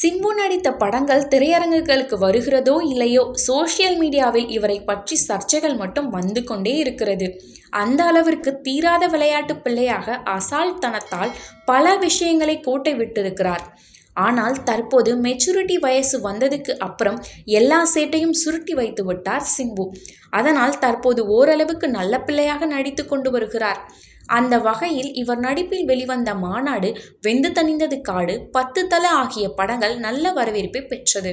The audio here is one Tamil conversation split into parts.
சிம்பு நடித்த படங்கள் திரையரங்குகளுக்கு வருகிறதோ இல்லையோ சோஷியல் மீடியாவில் இவரை பற்றி சர்ச்சைகள் மட்டும் வந்து கொண்டே இருக்கிறது. அந்த அளவிற்கு தீராத விளையாட்டு பிள்ளையாக அசால்தனத்தால் பல விஷயங்களை கோட்டை விட்டிருக்கிறார். ஆனால் தற்போது மெச்சூரிட்டி வயசு வந்ததுக்கு அப்புறம் எல்லா சேட்டையும் சுருட்டி வைத்து விட்டார் சிம்பு. அதனால் தற்போது ஓரளவுக்கு நல்ல பிள்ளையாக நடித்து கொண்டு வருகிறார். அந்த வகையில் இவர் நடிப்பில் வெளிவந்த மாநாடு வெந்து தணிந்தது காடு பத்து தல ஆகிய படங்கள் நல்ல வரவேற்பை பெற்றது.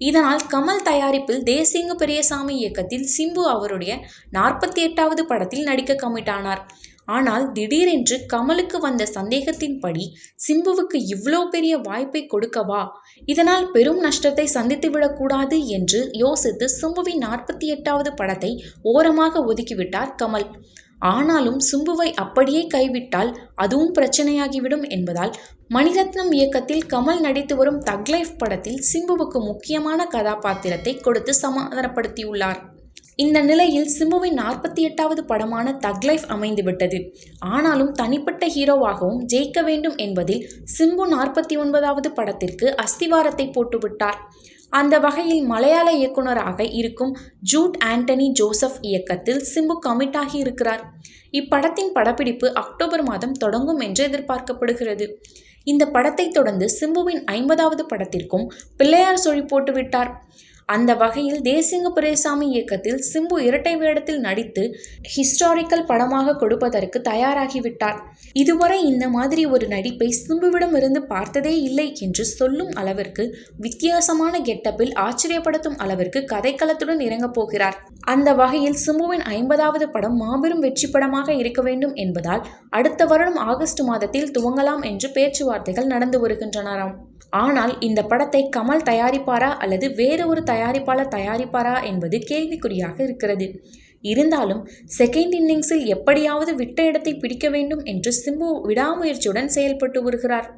இதனால் கமல் தயாரிப்பில் தேசிங்க பெரியசாமி இயக்கத்தில் சிம்பு அவருடைய நாற்பத்தி எட்டாவது படத்தில் நடிக்க கமிட்டானார். ஆனால் திடீரென்று கமலுக்கு வந்த சந்தேகத்தின்படி சிம்புவுக்கு இவ்வளோ பெரிய வாய்ப்பை கொடுக்கவா? இதனால் பெரும் நஷ்டத்தை சந்தித்துவிடக்கூடாது என்று யோசித்து சிம்புவின் நாற்பத்தி எட்டாவது படத்தை ஓரமாக ஒதுக்கிவிட்டார் கமல். ஆனாலும் சிம்புவை அப்படியே கைவிட்டால் அதுவும் பிரச்சனையாகிவிடும் என்பதால் மணிரத்னம் இயக்கத்தில் கமல் நடித்து வரும் தக்லைஃப் படத்தில் சிம்புவுக்கு முக்கியமான கதாபாத்திரத்தை கொடுத்து சமாதானப்படுத்தியுள்ளார். இந்த நிலையில் சிம்புவின் நாற்பத்தி எட்டாவது படமான தக் லைஃப் அமைந்துவிட்டது. ஆனாலும் தனிப்பட்ட ஹீரோவாகவும் ஜெயிக்க வேண்டும் என்பதில் சிம்பு நாற்பத்தி ஒன்பதாவது படத்திற்கு அஸ்திவாரத்தை போட்டுவிட்டார். அந்த வகையில் மலையாள இயக்குனராக இருக்கும் ஜூட் ஆண்டனி ஜோசப் இயக்கத்தில் சிம்பு கமிட்டாகி இருக்கிறார். இப்படத்தின் படப்பிடிப்பு அக்டோபர் மாதம் தொடங்கும் என்று எதிர்பார்க்கப்படுகிறது. இந்த படத்தை தொடர்ந்து சிம்புவின் ஐம்பதாவது படத்திற்கும் பிள்ளையார் சொழி போட்டுவிட்டார். அந்த வகையில் தேசிங்க புரேசாமி இயக்கத்தில் சிம்பு இரட்டை வேடத்தில் நடித்து ஹிஸ்டாரிக்கல் படமாக கொடுப்பதற்கு தயாராகிவிட்டார். இதுவரை இந்த மாதிரி ஒரு நடிப்பை சிம்புவிடம் இருந்து பார்த்ததே இல்லை என்று சொல்லும் அளவிற்கு வித்தியாசமான கெட்டப்பில் ஆச்சரியப்படுத்தும் அளவிற்கு கதைக்களத்துடன் இறங்கப் போகிறார். அந்த வகையில் சிம்புவின் ஐம்பதாவது படம் மாபெரும் வெற்றி படமாக இருக்க வேண்டும் என்பதால் அடுத்த வருடம் ஆகஸ்ட் மாதத்தில் துவங்கலாம் என்று பேச்சுவார்த்தைகள் நடந்து வருகின்றனராம். ஆனால் இந்த படத்தை கமல் தயாரிப்பாரா அல்லது வேறு ஒரு தயாரிப்பாளர் தயாரிப்பாரா என்பது கேள்விக்குறியாக இருக்கிறது. இருந்தாலும் செகண்ட் இன்னிங்ஸில் எப்படியாவது விட்ட இடத்தை பிடிக்க வேண்டும் என்று சிம்பு விடாமுயற்சியுடன் செயல்பட்டு வருகிறார்.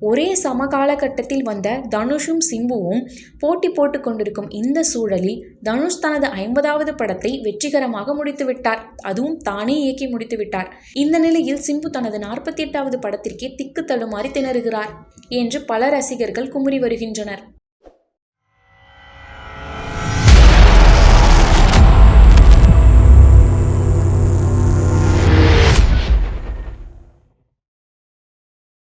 ஒரே சமகாலகட்டத்தில் வந்த தனுஷும் சிம்புவும் போட்டி போட்டு கொண்டிருக்கும் இந்த சூழலில் தனுஷ் தனது ஐம்பதாவது படத்தை வெற்றிகரமாக முடித்துவிட்டார் அதுவும் தானே இயக்கி முடித்துவிட்டார் இந்த நிலையில் சிம்பு தனது நாற்பத்தி எட்டாவது படத்திற்கே திக்கு தடுமாறி திணறுகிறார். என்று பல ரசிகர்கள் குமுறி வருகின்றனர்.